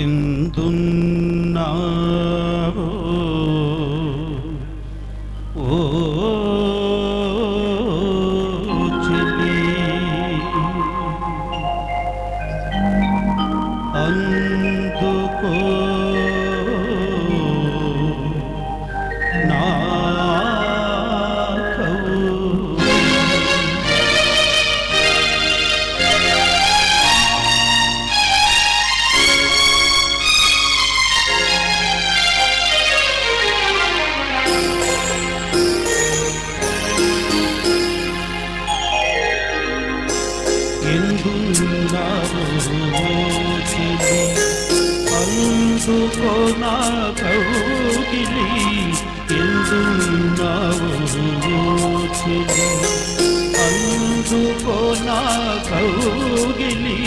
ఎందున్నా ఎందున్నావు అందుకో నా కౌగిలి ఎందున్నావు అందుకో నా కౌగిలి?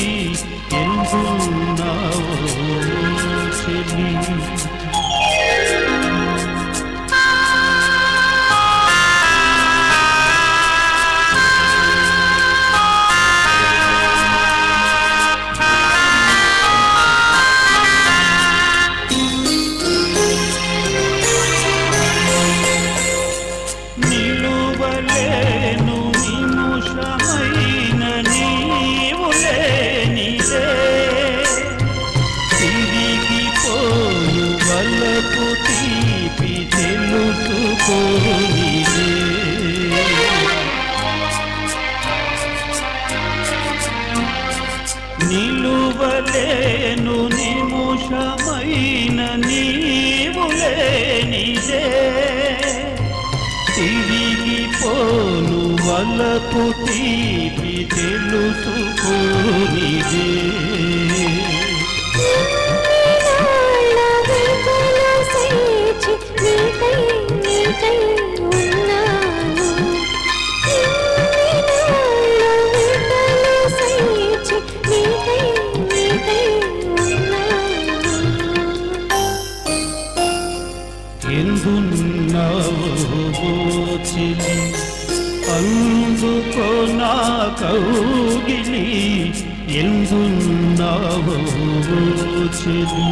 నిలువలేను నిముషమైన నీవులే తిరిగి పోను వలకు తీపి తెలుసుకునిదే. ఎందున్నావు అందుకో నా కౌగిలి ఎందున్నావు చెలి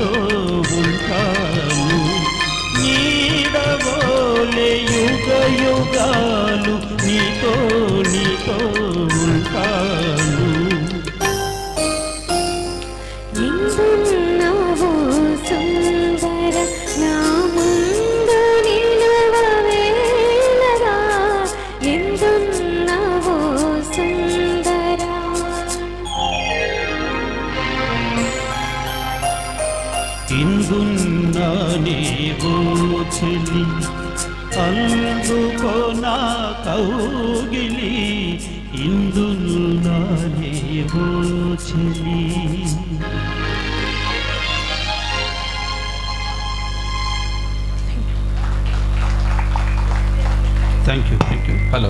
నీతో ఉంటాను. నీడవోలే యుగ యుగాలు నీతో నీతో ఉంటాను. ഇന്ദുന്നനെ ബോച്ചലി അല്ലുകൊന കൗഗിലി ഇന്ദുന്നനെ ബോച്ചലി Thank you, thank you. Hello.